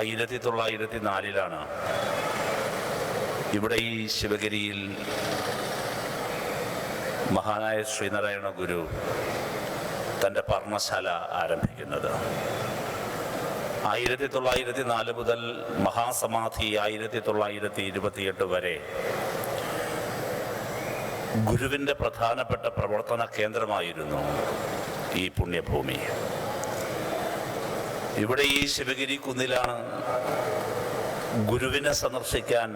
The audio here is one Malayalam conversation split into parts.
ആയിരത്തി തൊള്ളായിരത്തി നാലിലാണ് ഇവിടെ ഈ ശിവഗിരിയിൽ മഹാനായ ശ്രീനാരായണ ഗുരു തന്റെ പർണശാല ആരംഭിക്കുന്നത്. ആയിരത്തി തൊള്ളായിരത്തി നാല് മുതൽ മഹാസമാധി ആയിരത്തി തൊള്ളായിരത്തി ഇരുപത്തിയെട്ട് വരെ ഗുരുവിന്റെ പ്രധാനപ്പെട്ട പ്രവർത്തന കേന്ദ്രമായിരുന്നു ഈ പുണ്യഭൂമി. ഇവിടെ ഈ ശിവഗിരി കുന്നിലാണ് ഗുരുവിനെ സന്ദർശിക്കാൻ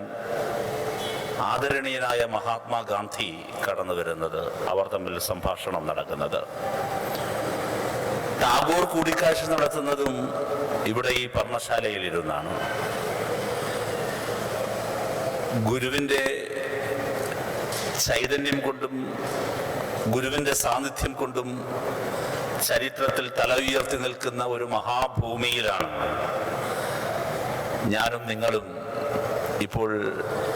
ആദരണീയനായ മഹാത്മാഗാന്ധി കടന്നു വരുന്നത്. അവർ തമ്മിൽ സംഭാഷണം നടക്കുന്നത്. ടാഗോർ കൂടിക്കാഴ്ച നടത്തുന്നതും ഇവിടെ ഈ പർണശാലയിൽ ഇരുന്നാണ് ഗുരുവിന്റെ ചൈതന്യം കൊണ്ടും ഗുരുവിന്റെ സാന്നിധ്യം കൊണ്ടും ചരിത്രത്തിൽ തല ഉയർത്തി നിൽക്കുന്ന ഒരു മഹാഭൂമിയിലാണ്. ഞാനും നിങ്ങളും ഇപ്പോൾ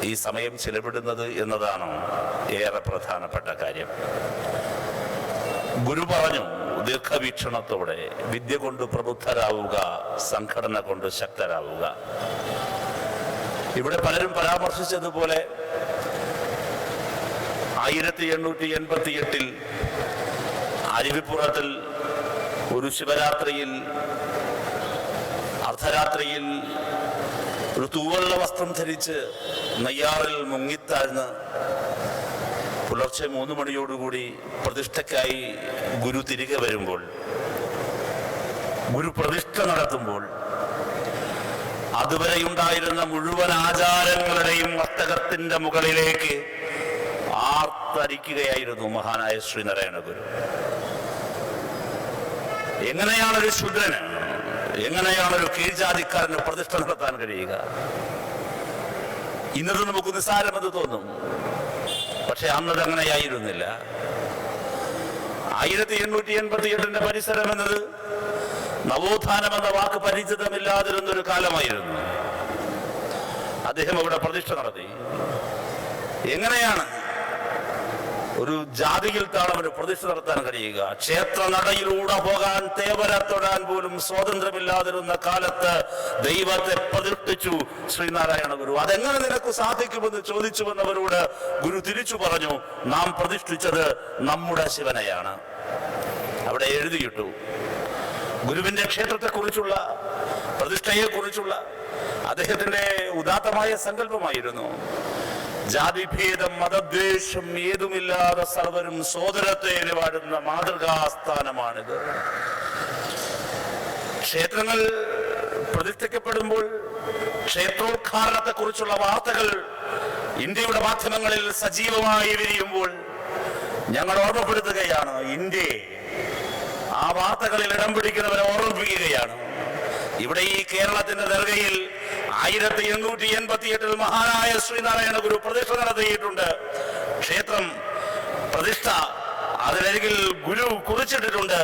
ഈ സമയം ചെലവിടുന്നത് എന്നതാണ് ഏറെ പ്രധാനപ്പെട്ട കാര്യം. ഗുരു പറഞ്ഞു ദീർഘവീക്ഷണത്തോടെ വിദ്യ കൊണ്ട് പ്രബുദ്ധരാവുക സംഘടന കൊണ്ട് ശക്തരാവുക. ഇവിടെ പലരും പരാമർശിച്ചതുപോലെ ആയിരത്തി എണ്ണൂറ്റി എൺപത്തി എട്ടിൽ അരുവിപ്പുറത്തിൽ ഒരു ശിവരാത്രിയിൽ അർദ്ധരാത്രിയിൽ ഒരു തൂവള്ള വസ്ത്രം ധരിച്ച് നെയ്യാറിൽ മുങ്ങിത്താഴ്ന്ന് പുലർച്ചെ മൂന്ന് മണിയോടുകൂടി പ്രതിഷ്ഠയ്ക്കായി ഗുരു തിരികെ വരുമ്പോൾ ഗുരു പ്രതിഷ്ഠ നടത്തുമ്പോൾ അതുവരെ ഉണ്ടായിരുന്ന മുഴുവൻ ആചാരങ്ങളുടെയും മസ്തകത്തിന്റെ മുകളിലേക്ക് ആർത്തരിക്കുകയായിരുന്നു മഹാനായ ശ്രീനാരായണ ഗുരു. എങ്ങനെയാണ് ഒരു ശുദ്രന് എങ്ങനെയാണ് ഒരു കീഴ്ജാതിക്കാരന് പ്രതിഷ്ഠ നടത്താൻ കഴിയുക? ഇന്നത് നമുക്ക് നിസ്സാരമെന്ന് തോന്നും. പക്ഷെ അന്നത് അങ്ങനെയായിരുന്നില്ല. ആയിരത്തി എണ്ണൂറ്റി എൺപത്തി എട്ടിന്റെ പരിസരം എന്നത് നവോത്ഥാനം എന്ന വാക്ക് പരിചിതമില്ലാതിരുന്ന ഒരു കാലമായിരുന്നു. അദ്ദേഹം അവിടെ പ്രതിഷ്ഠ നടത്തി. എങ്ങനെയാണ് ഒരു ജാതിയിൽ താണ് അവന് പ്രതിഷ്ഠ നടത്താൻ കഴിയുക. ക്ഷേത്ര നടയിലൂടെ പോകാൻ തേവര തൊടാൻ പോലും സ്വാതന്ത്ര്യമില്ലാതിരുന്ന കാലത്ത് ദൈവത്തെ പ്രതിഷ്ഠിച്ചു ശ്രീനാരായണ ഗുരു. അതെങ്ങനെ നിനക്ക് സാധിക്കുമെന്ന് ചോദിച്ചു വന്നവരോട് ഗുരു തിരിച്ചു പറഞ്ഞു നാം പ്രതിഷ്ഠിച്ചത് നമ്മുടെ ശിവനെയാണ്. അവിടെ എഴുതിയിട്ടു ഗുരുവിന്റെ ക്ഷേത്രത്തെക്കുറിച്ചുള്ള പ്രതിഷ്ഠയെക്കുറിച്ചുള്ള അദ്ദേഹത്തിന്റെ ഉദാത്തമായ സങ്കല്പമായിരുന്നു. ജാതിഭേദം മതദ്വേഷം ഏതുമില്ലാതെ സർവരും സോദരത്തെ വാഴുന്ന മാതൃകാസ്ഥാനമാണിത്. ക്ഷേത്രങ്ങൾ പ്രതിഷ്ഠിക്കപ്പെടുമ്പോൾ ക്ഷേത്രോദ്ഘാടനത്തെ കുറിച്ചുള്ള വാർത്തകൾ ഇന്ത്യയുടെ മാധ്യമങ്ങളിൽ സജീവമായി വിരിയുമ്പോൾ ഞങ്ങൾ ഓർമ്മപ്പെടുത്തുകയാണ് ഇന്ത്യയെ. ആ വാർത്തകളിൽ ഇടം പിടിക്കുന്നവരെ ഓർമ്മിപ്പിക്കുകയാണ്. ഇവിടെ ഈ കേരളത്തിന്റെ ദർഗയിൽ ആയിരത്തി എണ്ണൂറ്റി എൺപത്തി എട്ടിൽ മഹാനായ ശ്രീനാരായണ ഗുരു പ്രതിഷ്ഠ നടത്തിയിട്ടുണ്ട്. ക്ഷേത്രം പ്രതിഷ്ഠ അതിനരികിൽ ഗുരു കുറിച്ചിട്ടിട്ടുണ്ട്.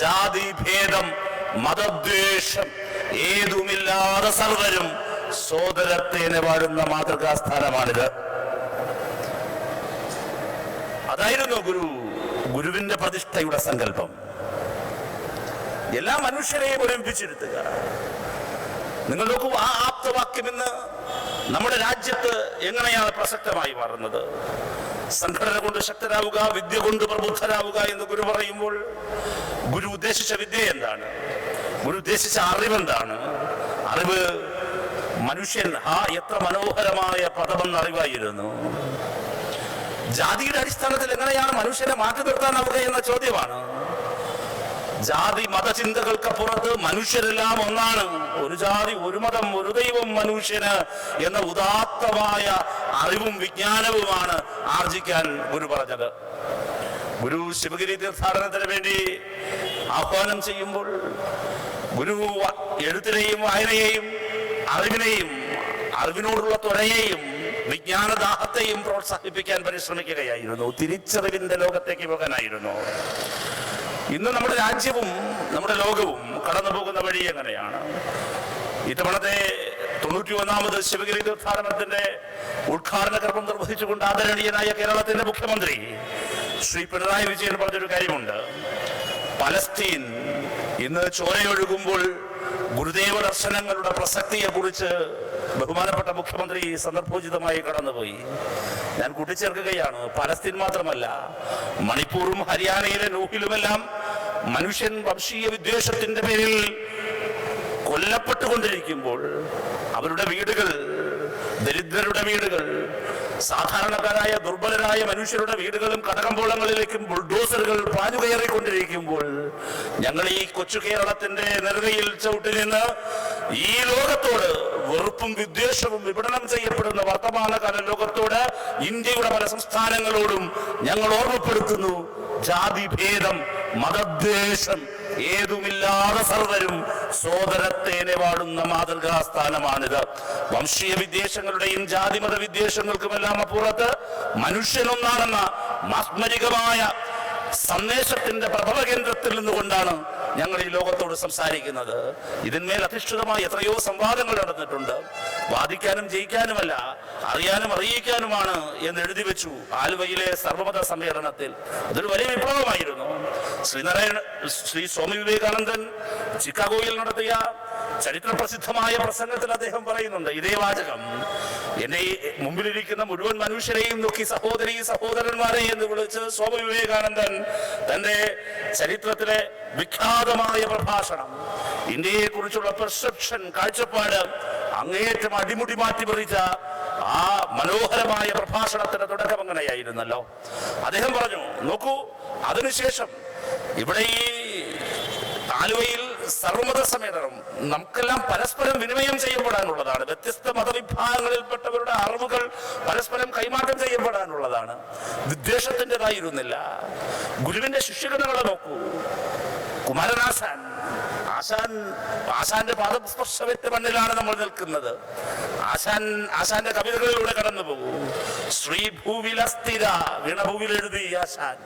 ജാതി ഭേദം മതദ്വേഷം ഏതുമില്ലാതെ സർവരും സോദരത്തേനെ വാഴുന്ന മാതൃകാ സ്ഥാനമാണിത് അതായിരുന്നു ഗുരു ഗുരുവിന്റെ പ്രതിഷ്ഠയുടെ സങ്കല്പം. എല്ലാ മനുഷ്യരെയും ഒരുമിപ്പിച്ചിരുത്തുക നിങ്ങൾ നോക്കൂ ആ ആപ്തവാക്യം ഇന്ന് നമ്മുടെ രാജ്യത്ത് എങ്ങനെയാണ് പ്രസക്തമായി മാറുന്നത്? സംഘടന കൊണ്ട് ശക്തരാവുക വിദ്യ കൊണ്ട് പ്രബുദ്ധരാവുക എന്ന് ഗുരു പറയുമ്പോൾ ഗുരു ഉദ്ദേശിച്ച വിദ്യ എന്താണ്? ഗുരു ഉദ്ദേശിച്ച അറിവെന്താണ് അറിവ് മനുഷ്യൻ ആ എത്ര മനോഹരമായ പദമെന്ന് അറിവായിരുന്നു. ജാതിയുടെ അടിസ്ഥാനത്തിൽ എങ്ങനെയാണ് മനുഷ്യനെ മാറ്റി നിർത്താനാവുക എന്ന ചോദ്യമാണ്. ജാതി മതചിന്തകൾക്കപ്പുറത്ത് മനുഷ്യരെല്ലാം ഒന്നാണ്. ഒരു ജാതി ഒരു മതം ഒരു ദൈവം മനുഷ്യന് എന്ന ഉദാത്തമായ അറിവും വിജ്ഞാനവുമാണ് ആർജിക്കാൻ ഗുരു പറഞ്ഞത്. ഗുരു ശിവഗിരി തീർത്ഥാടനത്തിന് വേണ്ടി ആഹ്വാനം ചെയ്യുമ്പോൾ ഗുരു എഴുത്തിനെയും വായനയെയും അറിവിനെയും അറിവിനോടുള്ള ത്വരയെയും വിജ്ഞാനദാഹത്തെയും പ്രോത്സാഹിപ്പിക്കാൻ പരിശ്രമിക്കുകയായിരുന്നു. തിരിച്ചറിവിന്റെ ലോകത്തേക്ക് പോകാനായിരുന്നു. ഇന്ന് നമ്മുടെ രാജ്യവും നമ്മുടെ ലോകവും കടന്നു പോകുന്ന വഴി എങ്ങനെയാണ്? ഇത്തവണത്തെ തൊണ്ണൂറ്റി ഒന്നാമത് ശിവഗിരി തീർത്ഥാടനത്തിന്റെ ഉദ്ഘാടന കർമ്മം നിർവഹിച്ചുകൊണ്ട് ആദരണീയനായ കേരളത്തിന്റെ മുഖ്യമന്ത്രി ശ്രീ പിണറായി വിജയൻ പറഞ്ഞൊരു കാര്യമുണ്ട്. പലസ്തീൻ ഇന്ന് ചോരയൊഴുകുമ്പോൾ ഗുരുദേവ ദർശനങ്ങളുടെ പ്രസക്തിയെ കുറിച്ച് ബഹുമാനപ്പെട്ട മുഖ്യമന്ത്രി സന്ദർഭോചിതമായി കടന്നുപോയി. ഞാൻ കൂട്ടിച്ചേർക്കുകയാണ്. പലസ്തീൻ മാത്രമല്ല മണിപ്പൂറും ഹരിയാനയിലെ നൂഹിലുമെല്ലാം മനുഷ്യൻ വംശീയ വിദ്വേഷത്തിന്റെ പേരിൽ കൊല്ലപ്പെട്ടുകൊണ്ടിരിക്കുമ്പോൾ അവരുടെ വീടുകൾ ദരിദ്രരുടെ വീടുകൾ സാധാരണക്കാരായ ദുർബലരായ മനുഷ്യരുടെ വീടുകളും കടകമ്പോളങ്ങളിലേക്കും ബുൾഡോസറുകൾ പാഞ്ഞുകയറിക്കൊണ്ടിരിക്കുമ്പോൾ ഞങ്ങൾ ഈ കൊച്ചു കേരളത്തിന്റെ നെറുകയിൽ ചവിട്ടി നിന്ന് ഈ ലോകത്തോട് വെറുപ്പും വിദ്വേഷവും വിപണനം ചെയ്യപ്പെടുന്ന വർത്തമാനകാല ലോകത്തോട് ഇന്ത്യയുടെ പല സംസ്ഥാനങ്ങളോടും ഞങ്ങൾ ഓർമ്മപ്പെടുത്തുന്നു ജാതി ഭേദം മതദ്വേഷം ഏതുമില്ലാതെ സർവരും സോദരത്തേനെ വാടുന്ന മാതൃകാ സ്ഥാനമാണിത് വംശീയ വിദ്വേഷങ്ങളുടെയും ജാതിമത വിദ്വേഷങ്ങൾക്കുമെല്ലാം അപ്പുറത്ത് മനുഷ്യനൊന്നാണെന്ന മാസ്മരികമായ സന്ദേശത്തിന്റെ പ്രഭവ കേന്ദ്രത്തിൽ നിന്നുകൊണ്ടാണ് ഞങ്ങൾ ഈ ലോകത്തോട് സംസാരിക്കുന്നത് ഇതിന്മേൽ അധിഷ്ഠിതമായി എത്രയോ സംവാദങ്ങൾ നടന്നിട്ടുണ്ട്. വാദിക്കാനും ജയിക്കാനുമല്ല അറിയാനും അറിയിക്കാനുമാണ് എന്ന് എഴുതി വെച്ചു ആലുവയിലെ സർവമത സമ്മേളനത്തിൽ. അതൊരു വലിയ വിപ്ലവമായിരുന്നു. ശ്രീനാരായണ ശ്രീ സ്വാമി വിവേകാനന്ദൻ ചിക്കാഗോയിൽ നടത്തിയ ചരിത്ര പ്രസിദ്ധമായ പ്രസംഗത്തിൽ അദ്ദേഹം പറയുന്നുണ്ട് ഇതേ വാചകം എന്നെ മുമ്പിലിരിക്കുന്ന മുഴുവൻ മനുഷ്യരെയും നോക്കി സഹോദരി സഹോദരന്മാരെ എന്ന് വിളിച്ച് സ്വാമി വിവേകാനന്ദൻ തന്റെ ചരിത്രത്തിലെ വിഖ്യാതമായ പ്രഭാഷണം ഇന്ത്യയെ കുറിച്ചുള്ള പെർസെപ്ഷൻ കാഴ്ചപ്പാട് അങ്ങേയറ്റം അടിമുടി മാറ്റി പറിച്ച ആ മനോഹരമായ പ്രഭാഷണത്തിന്റെ തുടക്കം അങ്ങനെയായിരുന്നല്ലോ അദ്ദേഹം പറഞ്ഞു നോക്കൂ അതിനുശേഷം ഇവിടെ ഈ ആലുവയിൽ സർവമത സമ്മേളനം നമുക്കെല്ലാം പരസ്പരം വിനിമയം ചെയ്യപ്പെടാനുള്ളതാണ്. വ്യത്യസ്ത മതവിഭാഗങ്ങളിൽപ്പെട്ടവരുടെ അറിവുകൾ പരസ്പരം കൈമാറ്റം ചെയ്യപ്പെടാനുള്ളതാണ്. വിദ്വേഷത്തിന്റെതായിരുന്നില്ല. ഗുരുവിന്റെ ശിഷ്യഗണങ്ങളെ നോക്കൂ. കുമാരനാശാൻ ആശാൻ ആശാന്റെ പാദസ്പർശവ്യത്തെ മണ്ണിലാണ് നമ്മൾ നിൽക്കുന്നത്. ആശാൻ ആശാന്റെ കവിതകളിലൂടെ കടന്നു പോകൂ ശ്രീഭൂവിലസ്ഥിര വീണഭൂവിൽ എഴുതി ആശാൻ.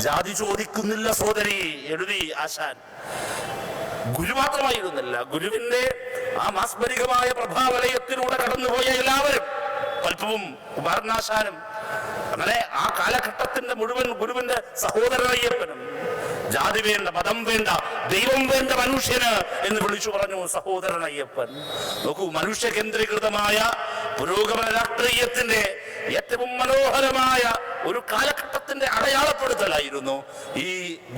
ജാതി ചോദിക്കുന്നില്ല സോദരി എഴുതി ആശാൻ. ഗുരു മാത്രമായിരുന്നില്ല ഗുരുവിന്റെ ആ മാസ്മരികമായ പ്രഭാവലയത്തിലൂടെ കടന്നുപോയ എല്ലാവരും പൽപ്പവും കുമാരനാശാനും അങ്ങനെ ആ കാലഘട്ടത്തിന്റെ മുഴുവൻ ഗുരുവിന്റെ സഹോദരയ്യപ്പനും ജാതി വേണ്ട മതം വേണ്ട ദൈവം വേണ്ട മനുഷ്യന് എന്ന് വിളിച്ചു പറഞ്ഞു സഹോദരൻ അയ്യപ്പൻ നോക്കൂ മനുഷ്യ കേന്ദ്രീകൃതമായ പുരോഗമന രാഷ്ട്രീയത്തിന്റെ ഏറ്റവും മനോഹരമായ ഒരു കാലഘട്ടത്തിന്റെ അടയാളപ്പെടുത്തലായിരുന്നു ഈ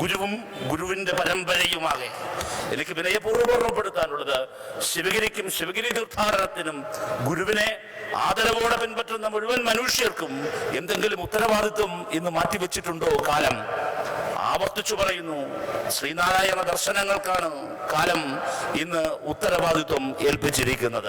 ഗുരുവും ഗുരുവിന്റെ പരമ്പരയുമാകെ. എനിക്ക് വിനയപൂർവം ഓർമ്മപ്പെടുത്താനുള്ളത് ശിവഗിരിക്കും ശിവഗിരി തീർത്ഥാടനത്തിനും ഗുരുവിനെ ആദരവോടെ പിൻപറ്റുന്ന മുഴുവൻ മനുഷ്യർക്കും എന്തെങ്കിലും ഉത്തരവാദിത്വം ഇന്ന് മാറ്റിവെച്ചിട്ടുണ്ടോ കാലം? ആവർത്തിച്ചു പറയുന്നു ശ്രീനാരായണ ദർശനങ്ങൾക്കാണ് കാലം ഇന്ന് ഉത്തരവാദിത്വം ഏൽപ്പിച്ചിരിക്കുന്നത്.